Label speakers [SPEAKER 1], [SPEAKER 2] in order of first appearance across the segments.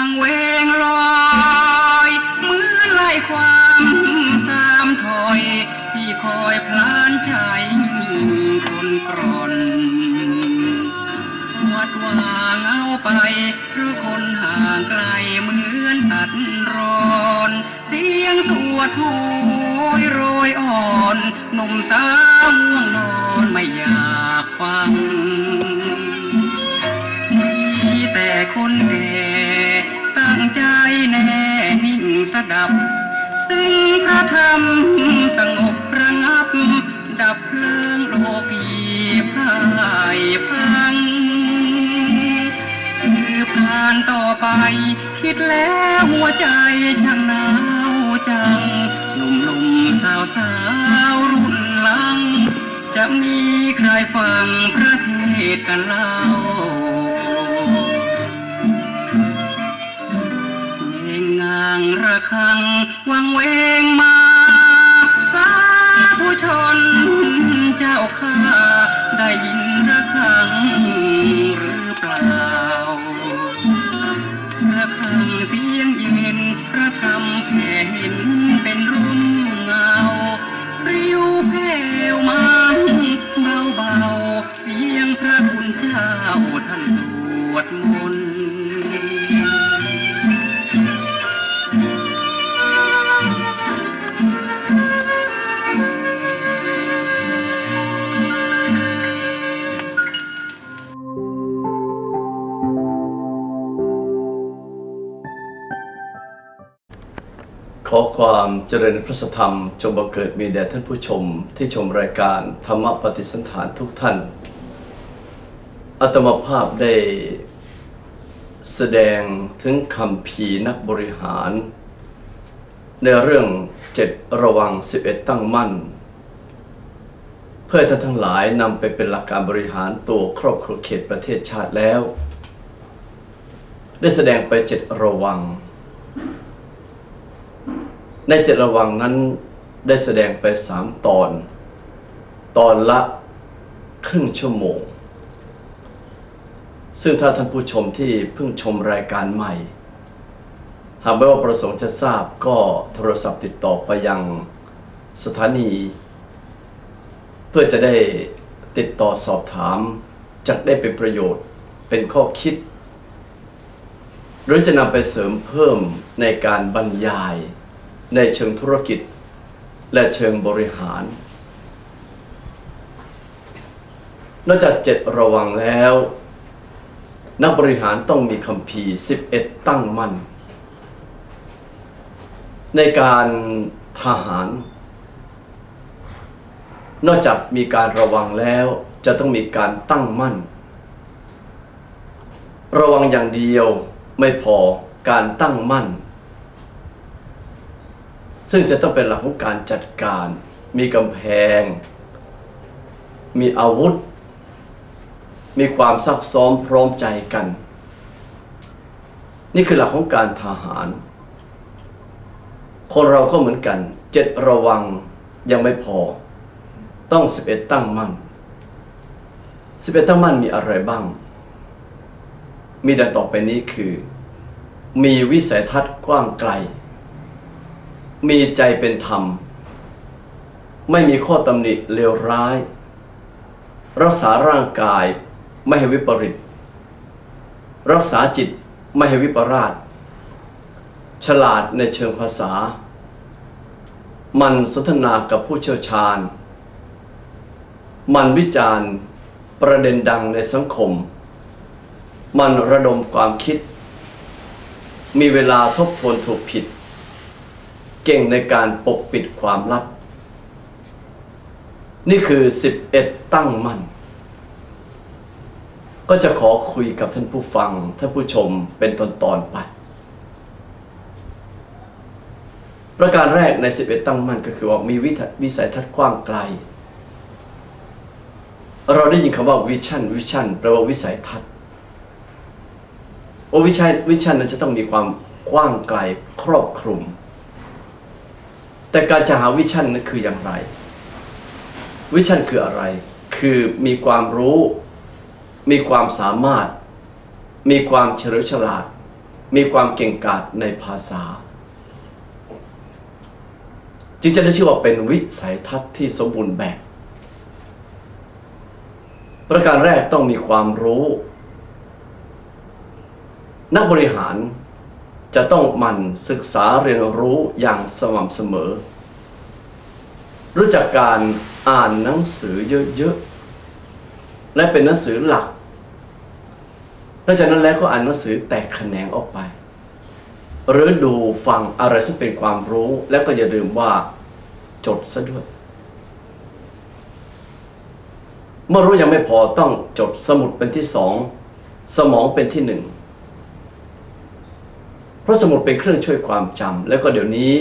[SPEAKER 1] วังเวงลอยเหมือนไล่ความตามถอยที่คอยพลานใจคนกรอน วัดว่างเอาไปหรือคนห่างไกลเหมือนตัดรอนเสียงสวดโหยโรยอ่อนหนุ่มสาวง่วงนอนไม่อยากฟัง ระธรรมสงบระงับ ดับเพลิงโลกีพ่ายพังคือผ่านต่อไป คิดแล้วหัวใจช่างหนาวจังหนุ่มหนุ่มสาวสาวรุ่นหลัง จะมีใครฟังพระเทศกันเล่าเองงางระฆัง วังเวงมาสาธุชนเจ้าข้าได้ยินระฆัง ควา
[SPEAKER 2] มเจริญพระธรรม จงบังเกิดมีแด่ท่านผู้ชมที่ชมรายการธรรมปฏิสันฐานทุกท่าน อัตมภาพได้แสดงถึงคำพีนักบริหาร ในเรื่องเจ็ดระวัง 11 ตั้งมั่น เพื่อท่านทั้งหลายนำไปเป็นหลักการบริหารตัวครอบครัวเขตประเทศชาติแล้ว ได้แสดงไปเจ็ดระวัง ในเจ็ดระวังนั้นได้แสดงไปสามตอน ตอนละครึ่งชั่วโมง ซึ่งถ้าท่านผู้ชมที่เพิ่งชมรายการใหม่ หากไม่ว่าประสงค์จะทราบก็โทรศัพท์ติดต่อไปยังสถานี เพื่อจะได้ติดต่อสอบถามจะได้เป็นประโยชน์เป็นข้อคิด หรือจะนำไปเสริมเพิ่มในการบรรยาย ในเชิงธุรกิจ และเชิงบริหาร นอกจากเจ็ดระวังแล้ว นักบริหารต้องมีคำพี11ตั้งมั่น ในการทหาร นอกจากมีการระวังแล้วจะต้องมีการตั้งมั่น ระวังอย่างเดียวไม่พอการตั้งมั่น ซึ่งจะต้องเป็นหลักของการจัดการ มีกำแพง มีอาวุธ มีความซักซ้อมพร้อมใจกัน นี่คือหลักของการทหาร คนเราก็เหมือนกันเจ็ดระวังยังไม่พอ ต้องสิบเอ็ดตั้งมั่นสิบเอ็ดตั้งมั่นมีอะไรบ้าง มีดังต่อไปนี้คือ มีวิสัยทัศน์กว้างไกล มีใจเป็นธรรม ไม่มีข้อตำหนิเลวร้าย รักษาร่างกายไม่ให้วิปริต รักษาจิตไม่ให้วิปราช ฉลาดในเชิงภาษา มันสนทนากับผู้เชี่ยวชาญ มันวิจารณ์ประเด็นดังในสังคม มันระดมความคิด มีเวลาทบทวนถูกผิด เก่งในการปกปิดความลับ นี่คือ 11 ตั้งมั่น ก็จะขอคุยกับท่านผู้ฟัง ท่านผู้ชมเป็นตอนๆไป ประการแรกใน 11 ตั้งมั่นก็คือว่ามีวิวสัยทัศน์กว้างไกล เราได้ยินคำว่าวิชั่นวิชั่นแปลว่าวิสัยทัศน์โอวิชัยวิชั่นนั้นจะต้องมีความกว้างไกลครอบคลุม แต่การจะหาวิชั่นนั้นคืออย่างไร วิชั่นคืออะไร คือมีความรู้ มีความสามารถ มีความเฉลียวฉลาด มีความเก่งกาจในภาษา จึงจะได้ชื่อว่าเป็นวิสัยทัศน์ที่สมบูรณ์แบบ ประการแรกต้องมีความรู้ นักบริหาร จะต้องหมั่นศึกษาเรียนรู้อย่างสม่ำเสมอ รู้จักการอ่านหนังสือเยอะๆ และเป็นหนังสือหลักแล้วจากนั้นแล้วก็อ่านหนังสือแตกแขนงออกไป หรือดูฟังอะไรซึ่งเป็นความรู้ แล้วก็อย่าลืมว่าจดซะด้วย เมื่อรู้ยังไม่พอต้องจดสมุดเป็นที่สอง สมองเป็นที่หนึ่ง ราะสมุดเป็นเครื่องช่วยความจำแล้วก็เดี๋ยวนี้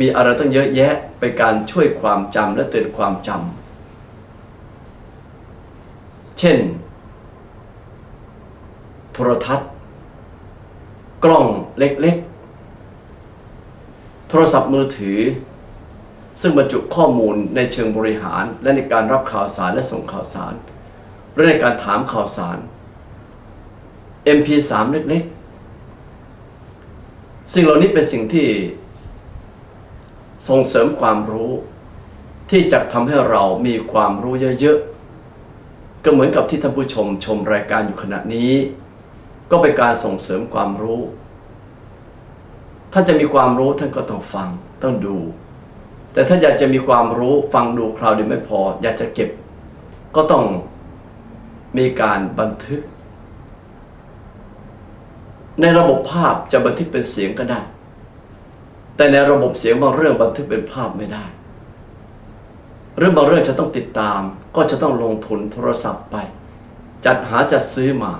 [SPEAKER 2] มีอะไรตั้งเยอะแยะไปการช่วยความจำและเตือนความจำเช่น โทรทัศน์ กล้องเล็กๆ โทรศัพท์มือถือ ซึ่งบรรจุข้อมูลในเชิงบริหาร และในการรับข่าวสารและส่งข่าวสาร หรือในการถามข่าวสาร MP3 เล็กๆ สิ่งเหล่านี้เป็นสิ่งที่ส่งเสริมความรู้ ที่จะทำให้เรามีความรู้เยอะๆ ก็เหมือนกับที่ท่านผู้ชมชมรายการอยู่ขณะนี้ ก็เป็นการส่งเสริมความรู้ ท่านจะมีความรู้ท่านก็ต้องฟังต้องดู แต่ถ้าอยากจะมีความรู้ฟังดูคราวเดียวไม่พอ อยากจะเก็บ ก็ต้องมีการบันทึก ในระบบภาพจะบันทึกเป็นเสียงก็ได้ แต่ในระบบเสียงบางเรื่องบันทึกเป็นภาพไม่ได้ หรือบางเรื่องจะต้องติดตาม ก็จะต้องลงทุนโทรศัพท์ไป จัดหาจัดซื้อมา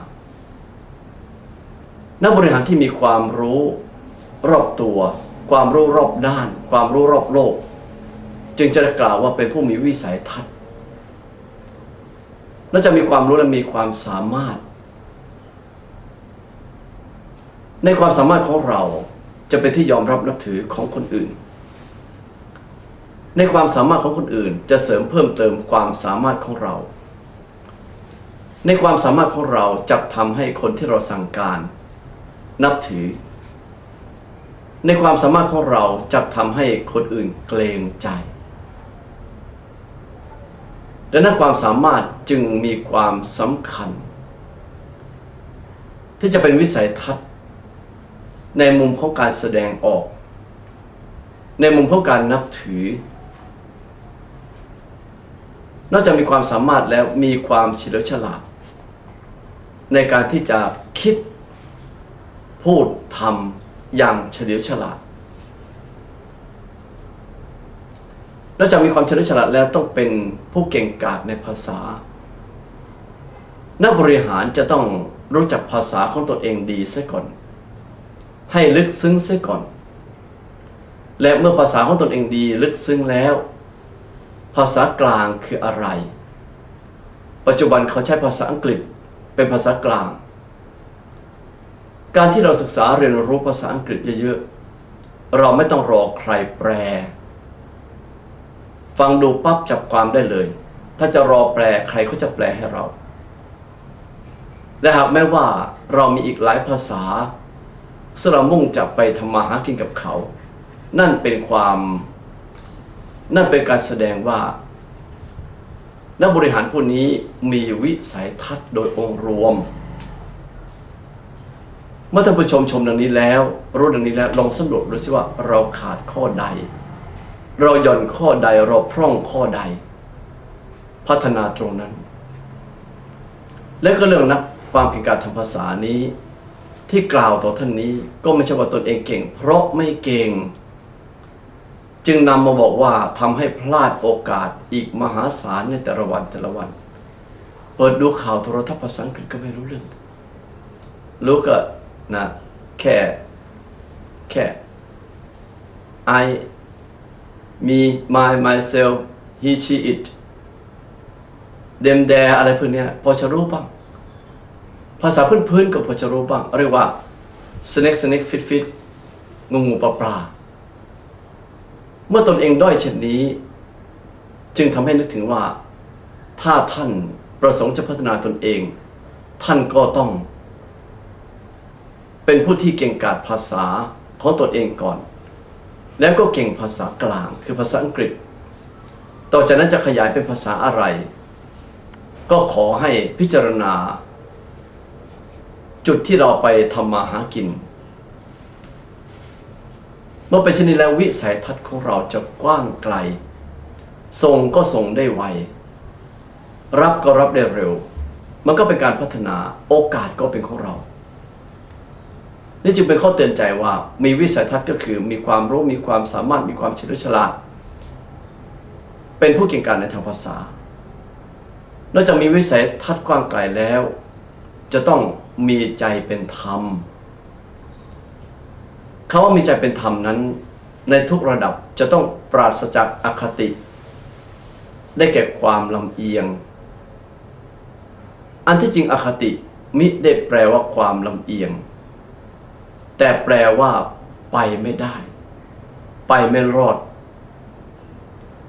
[SPEAKER 2] นักบริหารที่มีความรู้รอบตัว ความรู้รอบด้าน ความรู้รอบโลก จึงจะกล่าวว่าเป็นผู้มีวิสัยทัศน์และจะมีความรู้และมีความสามารถ ในความสามารถของเราจะเป็นที่ยอมรับนับถือของคนอื่น ในความสามารถของคนอื่นจะเสริมเพิ่มเติมความสามารถของเรา ในความสามารถของเราจะทำให้คนที่เราสั่งการ นับถือ ในความสามารถของเราจะทำให้คนอื่นเกรงใจและนั้นความสามารถจึงมีความสำคัญ ที่จะเป็นวิสัยทัศน์ ในมุมของการแสดงออก ในมุมของการนับถือ นอกจากมีความสามารถแล้วมีความเฉลียวฉลาด ในการที่จะคิด พูดทำอย่างเฉลียวฉลาดนอกจากมีความเฉลียวฉลาดแล้วต้องเป็นผู้เก่งกาจในภาษา นักบริหารจะต้องรู้จักภาษาของตัวเองดีซะก่อน ให้ลึกซึ้งซะก่อน และเมื่อภาษาของตนเองดีลึกซึ้งแล้ว ภาษากลางคืออะไร ปัจจุบันเขาใช้ภาษาอังกฤษเป็นภาษากลาง การที่เราศึกษาเรียนรู้ภาษาอังกฤษเยอะๆ เราไม่ต้องรอใครแปล ฟังดูปั๊บจับความได้เลย ถ้าจะรอแปลใครก็จะแปลให้เรา และหากแม้ว่าเรามีอีกหลายภาษา ซึ่งเรามุ่งจะไปทำมาหากินกับเขา นั่นเป็นความ นั่นเป็นการแสดงว่า นักบริหารผู้นี้มีวิสัยทัศน์โดยองค์รวม เมื่อท่านผู้ชมชมดังนี้แล้ว รู้ดังนี้แล้วลองสำรวจดูสิว่าเราขาดข้อใด เราหย่อนข้อใดเราพร่องข้อใด พัฒนาตรงนั้น และก็เรื่องนักความเก่งกาจทางภาษานี้ ที่กล่าวต่อท่านนี้ก็ไม่ใช่ว่าตนเองเก่ง เพราะไม่เก่ง จึงนำมาบอกว่าทำให้พลาดโอกาสอีกมหาศาลในแต่ละวันแต่ละวัน เปิดดูข่าวโทรทัศน์ภาษาอังกฤษก็ไม่รู้เรื่อง รู้ก็นะแค่ แค่ I me my myself he she it them there อะไรพวกเนี้ยพอจะรู้บ้าง ภาษาพื้นๆก็พอจะรู้บ้างเรียกว่า snake snake fit fit งูงูปลาปลา เมื่อตนเองด้อยเช่นนี้ จึงทำให้นึกถึงว่า ถ้าท่านประสงค์จะพัฒนาตนเอง ท่านก็ต้อง เป็นผู้ที่เก่งกาจภาษาของตนเองก่อน แล้วก็เก่งภาษากลางคือภาษาอังกฤษ ต่อจากนั้นจะขยายเป็นภาษาอะไร ก็ขอให้พิจารณา จุดที่เราไปทำมาหากิน เมื่อเป็นเช่นนี้แล้ววิสัยทัศน์ของเราจะกว้างไกล ส่งก็ส่งได้ไว รับก็รับได้เร็ว มันก็เป็นการพัฒนาโอกาสก็เป็นของเรา นี่จึงเป็นข้อเตือนใจว่ามีวิสัยทัศน์ก็คือมีความรู้มีความสามารถมีความเฉลียวฉลาด เป็นผู้เก่งกาจในทางภาษา นอกจากมีวิสัยทัศน์กว้างไกลแล้ว จะต้อง มีใจเป็นธรรมคาว่ามีใจเป็นธรรมนั้น ในทุกระดับจะต้องปราศจากอคติ ได้แก่ความลำเอียง อันที่จริงอคติมิได้แปลว่าความลำเอียง แต่แปลว่า ไปไม่ได้ ไปไม่รอด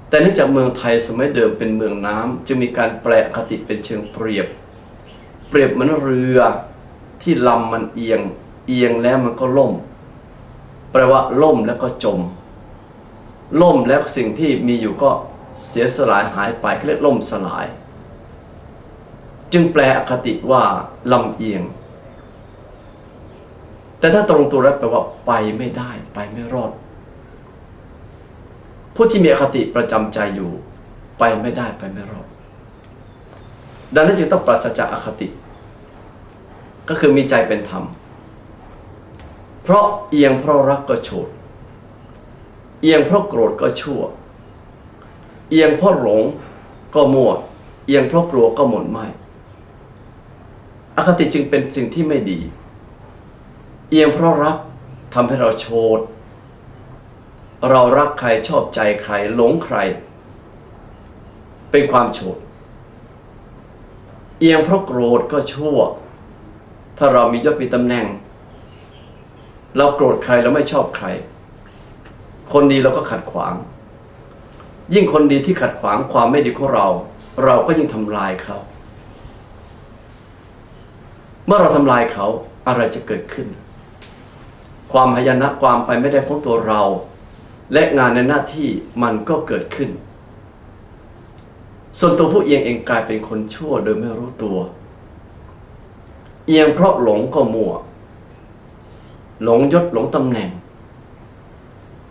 [SPEAKER 2] แต่เนื่องจากเมืองไทยสมัยเดิมเป็นเมืองน้ำจึงมีการแปลอคติเป็นเชิงเปรียบ เปรียบเหมือนเรือ ที่ลำมันเอียง เอียงแล้วมันก็ล่ม แปลว่าล่มแล้วก็จม ล่มแล้วสิ่งที่มีอยู่ก็เสียสลายหายไปเขาเรียกล่มสลาย จึงแปลอคติว่าลำเอียง แต่ถ้าตรงตัวแล้วแปลว่าไปไม่ได้ไปไม่รอด ผู้ที่มีอคติประจำใจอยู่ ไปไม่ได้ไปไม่รอด ดังนั้นจึงต้องปราศจากอคติ ก็คือมีใจเป็นธรรม เพราะเอียงเพราะรักก็โฉดเอียงเพราะโกรธก็ชั่ว เอียงเพราะหลงก็มั่ว เอียงเพราะกลัวก็หม่นไหมอคติจึงเป็นสิ่งที่ไม่ดี เอียงเพราะรักทำให้เราโฉดเรารักใครชอบใจใครหลงใคร เป็นความโฉดเอียงเพราะโกรธก็ชั่ว ถ้าเรามียศมีตำแหน่ง เราโกรธใครเราไม่ชอบใคร คนดีเราก็ขัดขวาง ยิ่งคนดีที่ขัดขวางความไม่ดีของเรา เราก็ยิ่งทำลายเขา เมื่อเราทำลายเขาอะไรจะเกิดขึ้น ความพยานะความไปไม่ได้ของตัวเรา และงานในหน้าที่มันก็เกิดขึ้น ส่วนตัวผู้เอียงเองกลายเป็นคนชั่วโดยไม่รู้ตัว เอียงเพราะหลงก็มั่ว หลงยศหลงตำแหน่ง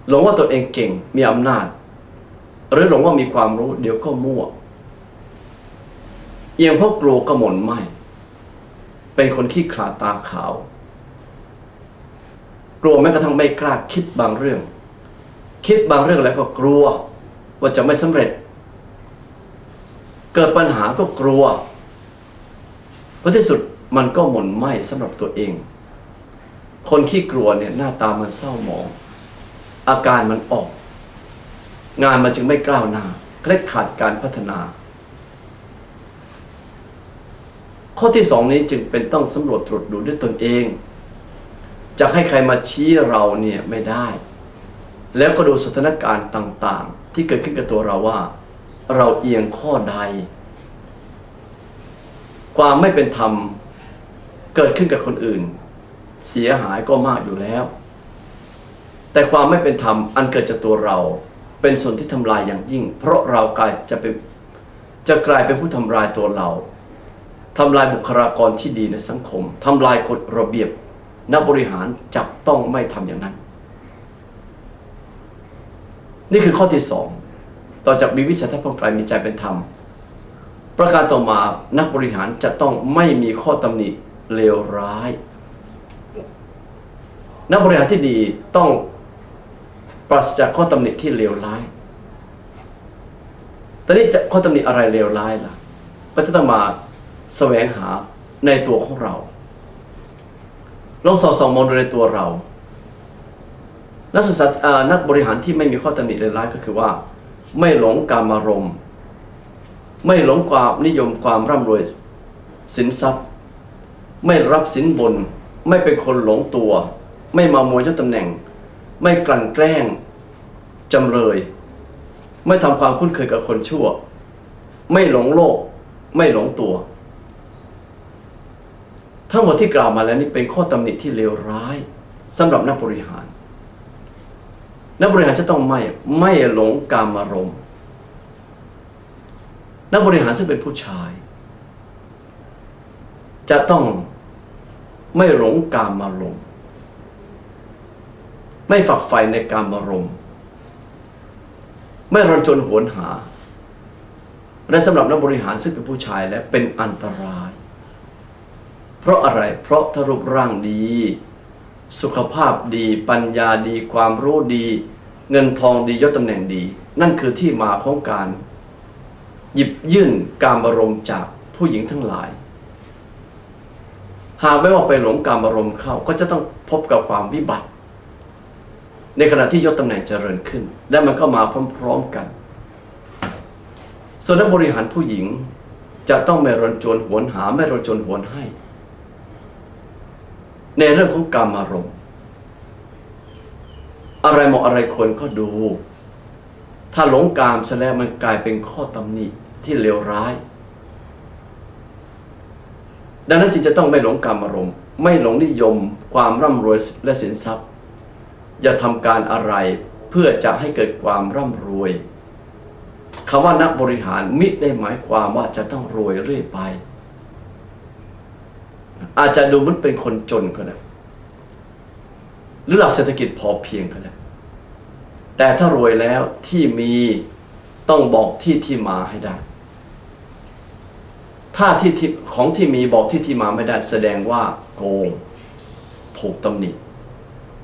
[SPEAKER 2] หลงว่าตัวเองเก่งมีอำนาจ หรือหลงว่ามีความรู้ เดี๋ยวก็มั่ว เอียงเพราะกลัวก็หม่นไหมเป็นคนขี้ขลาดตาขาว กลัวแม้กระทั่งไม่กล้าคิดบางเรื่อง คิดบางเรื่องแล้วก็กลัว ว่าจะไม่สำเร็จ เกิดปัญหาก็กลัวเพราะที่สุด มันก็หม่นไหมสำหรับตัวเอง คนขี้กลัวเนี่ยหน้าตามันเศร้าหมอง อาการมันออก งานมันจึงไม่กล้าวหน้าเคล็ดขาดการพัฒนา ข้อที่สองนี้จึงเป็นต้องสำรวจตรวจดูด้วยตนเอง จะให้ใครมาชี้เราเนี่ยไม่ได้ แล้วก็ดูสถานการณ์ต่างๆ ที่เกิดขึ้นกับตัวเราว่า เราเอียงข้อใด ความไม่เป็นธรรม เกิดขึ้นกับคนอื่น เสียหายก็มากอยู่แล้ว แต่ความไม่เป็นธรรมอันเกิดจากตัวเรา เป็นส่วนที่ทำลายอย่างยิ่ง เพราะเรากลายจะเป็นจะกลายเป็นผู้ทำลายตัวเราทำลายบุคลากรที่ดีในสังคมทำลายกฎระเบียบ นักบริหารจับต้องไม่ทำอย่างนั้น นี่คือข้อที่สองต่อจากมีวิสัยทัศน์ของกลมีใจเป็นธรรม ประการต่อมานักบริหารจะต้องไม่มีข้อตำหนิ เลวร้าย นักบริหารที่ดีต้องปราศจากข้อตำหนิที่เลวร้าย ตอนนี้จะข้อตำหนิอะไรเลวร้ายล่ะ ก็จะต้องมาแสวงหาในตัวของเรา ลองสอดส่องมองดูในตัวเรา นักศึกษานักบริหารที่ไม่มีข้อตำหนิเลวร้ายก็คือว่า ไม่หลงการมารมณ์ไม่หลงความนิยมความร่ำรวยสินทรัพย์ ไม่รับสินบน ไม่เป็นคนหลงตัว ไม่มามวยยศตำแหน่ง ไม่กลั่นแกล้งจำเลย ไม่ทำความคุ้นเคยกับคนชั่ว ไม่หลงโลก ไม่หลงตัว ทั้งหมดที่กล่าวมาแล้วนี่เป็นข้อตำหนิที่เลวร้ายสำหรับนักบริหาร นักบริหารจะต้องไม่ไม่หลงกามารมณ์นักบริหารซึ่งเป็นผู้ชาย จะต้อง ไม่หลงกามารมณ์ไม่ฝักใฝ่ในกามารมณ์ไม่รันจนหวนหา และสำหรับนักบริหารซึ่งเป็นผู้ชายและเป็นอันตราย เพราะอะไรเพราะถ้ารูปร่างดี สุขภาพดี ปัญญาดี ความรู้ดี เงินทองดียศตำแหน่งดี นั่นคือที่มาของการ หยิบยื่นการบรมจากผู้หญิงทั้งหลาย หากไม่ว่าไปหลงการบรมณ์เข้าก็จะต้องพบกับความวิบัติ ในขณะที่ยศตำแหน่งเจริญขึ้น และมันก็มาพร้อมๆกันส่วนนักบริหารผู้หญิงจะต้องไม่รนจวนหวนหาไม่รนจวนหวนให้ ในเรื่องของกรรมอารมณ์ อะไรเหมาะอะไรควรก็ดู ถ้าหลงกามซะแล้วมันกลายเป็นข้อตำหนิที่เลวร้าย ดังนั้นจึงจะต้องไม่หลงกามอารมณ์ ไม่หลงนิยม ความร่ำรวยและสินทรัพย์ อย่าทำการอะไรเพื่อจะให้เกิดความร่ำรวยคำว่านักบริหารมิได้หมายความว่าจะต้องรวยเรื่อยไป อาจจะดูเหมันเป็นคนจนก็ได้หรือหลักเศรษฐกิจพอเพียงก็ได้แต่ถ้ารวยแล้วที่มีต้องบอกที่ที่มาให้ได้ ถ้าที่ที่ของที่มีบอกที่ที่มาไม่ได้แสดงว่าโกงถูกตำหนิ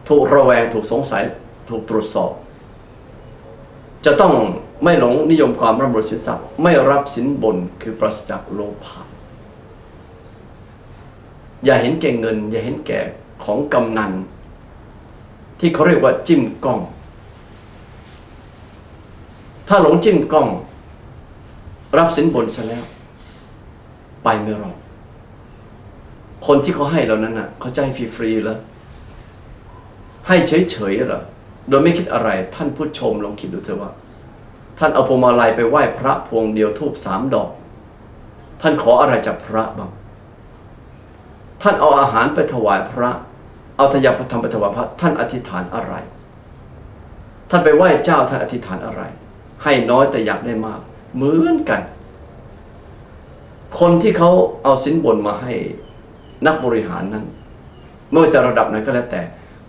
[SPEAKER 2] ถูกระแวงถูกสงสัยถูกตรวจสอบ จะต้องไม่หลงนิยมความร่ำรวยสินทรัพย์ไม่รับสินบนคือปราศจากโลภะอย่าเห็นแก่เงิน อย่าเห็นแก่ของกำนัน ที่เขาเรียกว่าจิ้มกล้อง ถ้าหลงจิ้มกล้อง รับสินบนซะแล้ว ไปไม่รอดคนที่เขาให้เรานั้นน่ะเขาจะให้ฟรีๆแล้ว ให้เฉยๆเหรอโดยไม่คิดอะไรท่านผู้ชมลองคิดดูเถอะว่า ท่านเอาพวงมาลัยไปไหว้พระพวงเดียวทูบสามดอก ท่านขออะไรจากพระบ้าง ท่านเอาอาหารไปถวายพระ เอาทยาพระธรรมไปถวายพระ ท่านอธิษฐานอะไร ท่านไปไหว้เจ้าท่านอธิษฐานอะไร ให้น้อยแต่อยากได้มาก เหมือนกัน คนที่เขาเอาสินบนมาให้นักบริหารนั้น ไม่ว่าจะระดับไหนก็แล้วแต่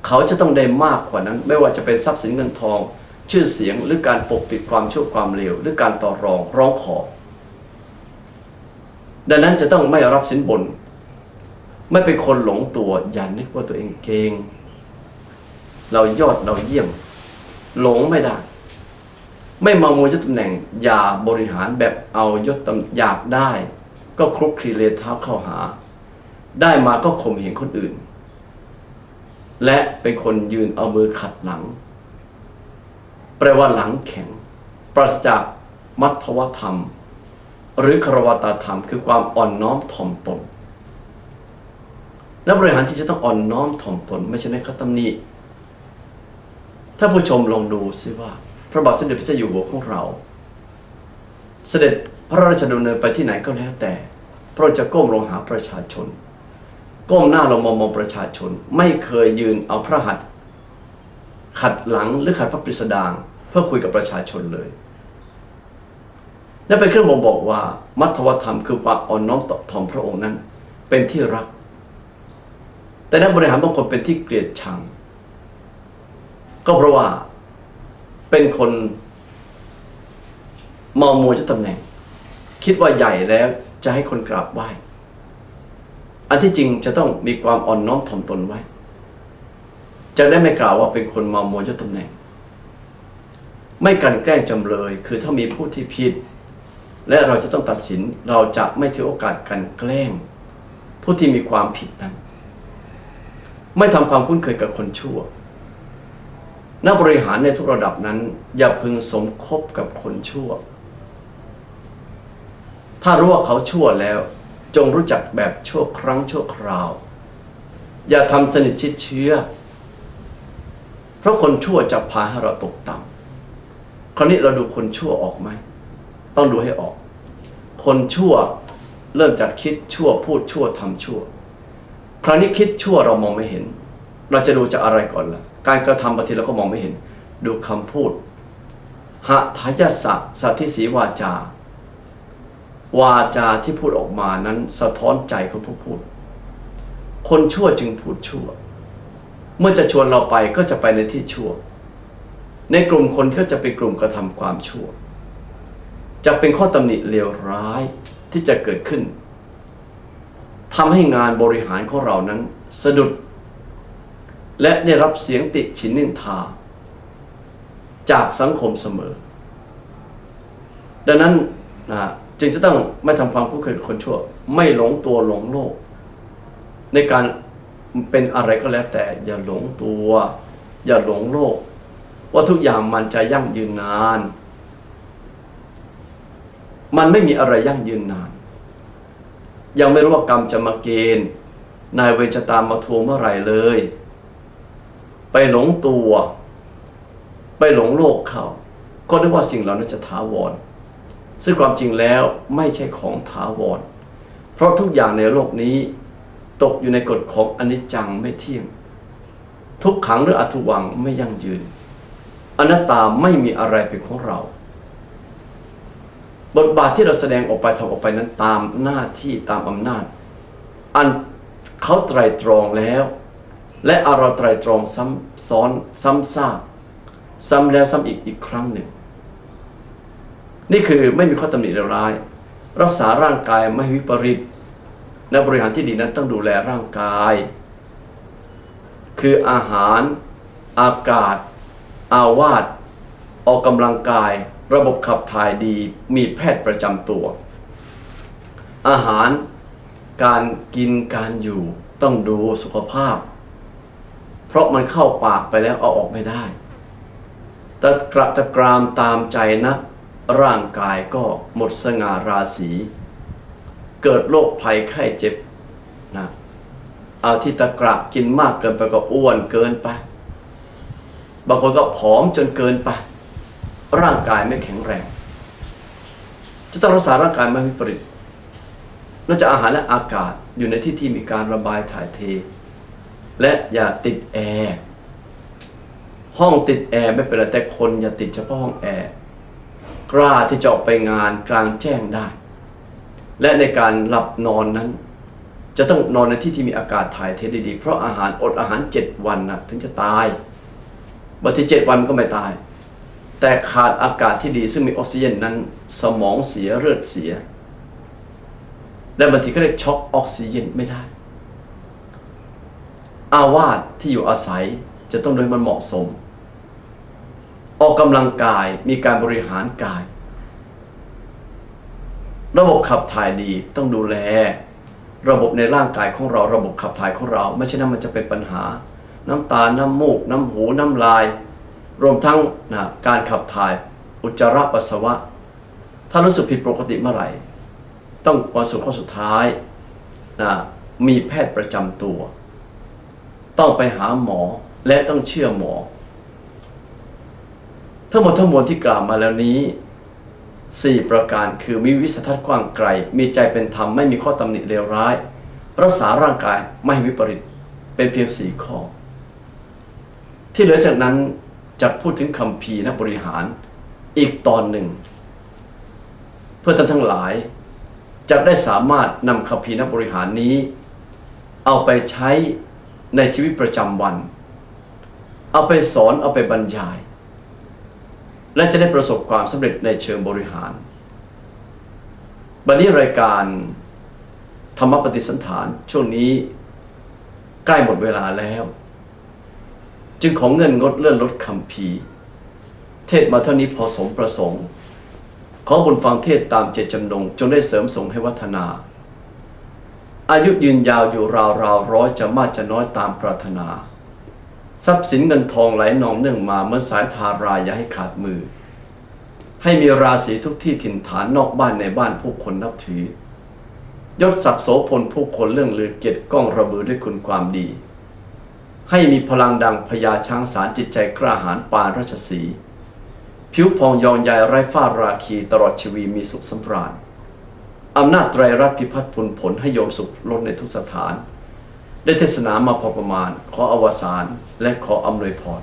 [SPEAKER 2] เขาจะต้องได้มากกว่านั้น ไม่ว่าจะเป็นทรัพย์สินเงินทอง ชื่อเสียงหรือการปกปิดความชั่วความเลวหรือการต่อรองร้องขอ ดังนั้นจะต้องไม่รับสินบน ไม่เป็นคนหลงตัวอย่านึกว่าตัวเองเก่งเรายอดเราเยี่ยม หลงไม่ได้ไม่มามวยยศตำแหน่ง อย่าบริหารแบบเอายศตำอยากได้ ก็คลุกคลีเลเท้าเข้าหา ได้มาก็ข่มเหงคนอื่น และเป็นคนยืนเอามือขัดหลัง แปลว่าหลังแข็ง ปราศจากมัทวธรรม หรือคารวตาธรรม คือความอ่อนน้อมถ่อมตนและบริหารที่จะต้องอ่อนน้อมถ่อมตนไม่ใช่ในคัตตำหนิถ้าผู้ชมลองดูซิว่า พระบาทสมเด็จพระเจ้าอยู่หัวของเรา เสด็จ พระราชดำเนินไปที่ไหนก็แล้วแต่ พระองค์จะก้มลงหาประชาชน ก้มหน้าลงมองมองประชาชน ไม่เคยยืนเอาพระหัตถ์ขัดหลังหรือขัดพระปริสดางเพื่อคุยกับประชาชนเลยนั่นเป็นเครื่องบ่งบอกว่า มัทวธรรมคือความอ่อนน้อมต่อถ่อมพระองค์นั้น เป็นที่รัก แต่นักบริหารบางคนเป็นที่เกลียดชัง ก็เพราะว่าเป็นคนเมามวยจะตำแหน่ง คิดว่าใหญ่แล้วจะให้คนกราบไหว้ อันที่จริงจะต้องมีความอ่อนน้อมถ่อมตนไว้ จะได้ไม่กล่าวว่าเป็นคนมามวยจะตำแหน่ง ไม่กันแกล้งจำเลย คือถ้ามีผู้ที่ผิด และเราจะต้องตัดสินเราจะไม่ถือโอกาสกันแกล้ง ผู้ที่มีความผิดนั้น ไม่ทำความคุ้นเคยกับคนชั่วนักบริหารในทุกระดับนั้น อย่าพึงสมคบกับคนชั่ว ถ้ารู้ว่าเขาชั่วแล้ว จงรู้จักแบบชั่วครั้งชั่วคราว อย่าทำสนิทชิดเชื้อ เพราะคนชั่วจะพาให้เราตกต่ำคราวนี้เราดูคนชั่วออกไหม ต้องดูให้ออก คนชั่วเริ่มจากคิดชั่วพูดชั่วทำชั่ว คราวนี้คิดชั่วเรามองไม่เห็น เราจะดูจากอะไรก่อนล่ะ การกระทำบางทีเราก็มองไม่เห็น ดูคำพูดหะทายสะสัทธิสีวาจา วาจาที่พูดออกมานั้นสะท้อนใจของผู้พูด คนชั่วจึงพูดชั่ว เมื่อจะชวนเราไปก็จะไปในที่ชั่ว ในกลุ่มคนก็จะเป็นกลุ่มกระทำความชั่ว จะเป็นข้อตำหนิเลวร้ายที่จะเกิดขึ้นทำให้งานบริหารของเรานั้นสะดุด และได้รับเสียงติฉินนินทา จากสังคมเสมอ ดังนั้นนะ จึงจะต้องไม่ทำความคุ้นเคยกับคนชั่ว ไม่หลงตัวหลงโลก ในการเป็นอะไรก็แล้วแต่อย่าหลงตัว อย่าหลงโลก ว่าทุกอย่างมันจะยั่งยืนนาน มันไม่มีอะไรยั่งยืนนาน ยังไม่รู้ว่ากรรมจะมาเกณฑ์นายเวรจะตามมาทวงเมื่อไหร่เลย ไปหลงตัว ไปหลงโลกเขา ก็นึกว่าสิ่งเหล่านั้นจะถาวร ซึ่งความจริงแล้วไม่ใช่ของถาวร เพราะทุกอย่างในโลกนี้ ตกอยู่ในกฎของอนิจจังไม่เที่ยง ทุกขังหรืออทุวังไม่ยั่งยืน อนัตตาไม่มีอะไรเป็นของเรา บทบาทที่เราแสดงออกไปทำออกไปนั้นตามหน้าที่ตามอำนาจ อันเขาไตรตรองแล้ว และเอาเราไตรตรองซ้ำซ้อนซ้ำซากซ้ำแล้วซ้ำอีกอีกครั้งหนึ่ง นี่คือไม่มีข้อตำหนิเลวร้าย รักษาร่างกายไม่วิปริตและบริหารที่ดีนั้นต้องดูแลร่างกาย คืออาหาร อากาศ อาวาสออกกำลังกาย ระบบขับถ่ายดีมีแพทย์ประจำตัว อาหารการกินการอยู่ต้องดูสุขภาพ เพราะมันเข้าปากไปแล้วเอาออกไม่ได้ตะกระตะกรามตามใจนัก ร่างกายก็หมดสง่าราศีเกิดโรคภัยไข้เจ็บนะเอาที่ตะกระกินมากเกินไปก็อ้วนเกินไป บางคนก็ผอมจนเกินไป ร่างกายไม่แข็งแรง จะต้องรักษาร่างกายไม่วิปริตนอกจากอาหารและอากาศอยู่ในที่ที่มีการระบายถ่ายเท และอย่าติดแอร์ห้องติดแอร์ไม่เป็นไรแต่คนอย่าติดเฉพาะห้องแอร์ กล้าที่จะออกไปงานกลางแจ้งได้ และในการหลับนอนนั้น จะต้องนอนในที่ที่มีอากาศถ่ายเทดี ๆ เพราะอาหารอดอาหารเจ็ดวันนะถึงจะตายบางทีเจ็ดวันก็ไม่ตาย แต่ขาดอากาศที่ดีซึ่งมีออกซิเจนนั้น สมองเสียเลือดเสียและบางทีก็เรียกช็อกออกซิเจนไม่ได้ อาวาสที่อยู่อาศัยจะต้องโดยมันเหมาะสม ออกกำลังกายมีการบริหารกาย ระบบขับถ่ายดีต้องดูแล ระบบในร่างกายของเราระบบขับถ่ายของเรา ไม่ใช่นั้นมันจะเป็นปัญหา น้ำตา น้ำมูก น้ำหู น้ำลาย รวมทั้งนะการขับถ่าย อุจจาระปัสสาวะ ถ้ารู้สึกผิดปกติเมื่อไหร่ ต้องวันสุดข้อสุดท้ายนะมีแพทย์ประจำตัว ต้องไปหาหมอและต้องเชื่อหมอ ทั้งหมดทั้งมวลที่กล่าวมาแล้วนี้ 4 ประการคือมีวิสัยทัศน์กว้างไกล มีใจเป็นธรรมไม่มีข้อตำหนิเลวร้าย รักษาร่างกายไม่วิปริตเป็นเพียง4ข้อ ที่เหลือจากนั้นจะพูดถึงคำพีนักบริหารอีกตอนหนึ่ง เพื่อท่านทั้งหลายจะได้สามารถนำคำพีนักบริหารนี้ เอาไปใช้ในชีวิตประจำวัน เอาไปสอนเอาไปบรรยาย และจะได้ประสบความสำเร็จในเชิงบริหาร บันนี้รายการธรรมปฏิสันฐานช่วงนี้ใกล้หมดเวลาแล้ว จึงของเงินงดเลื่อนลดคำพีเทศมาเท่านี้พอสมประสงค์ ขอบุญฟังเทศตามเจตจำนงจงได้เสริมส่งให้วัฒนา อายุยืนยาวอยู่ราวราวๆร้อยจะมากจะน้อยตามปรารถนา ทรัพย์สินเงินทองไหลนองเนื่องมาเหมือนสายทารายย่าให้ขาดมือ ให้มีราศีทุกที่ถิ่นฐานนอกบ้านในบ้านผู้คนนับถือ ยศศักดิ์โสพลผู้คนเรื่องลือเกียรติก้องระบือด้วยคุณความดี ให้มีพลังดังพญาช้างสารจิตใจกล้าหาญปานราชสีผิวพองยองใหญ่ไร้ฟ้าราคีตลอดชีวีมีสุขสำราญอำนาจไตรรัฐพิพัฒน์ผลผลให้โยมสุขล้นในทุกสถาน ได้เทศนามาพอประมาณ ขออวสานและขออำนวยพร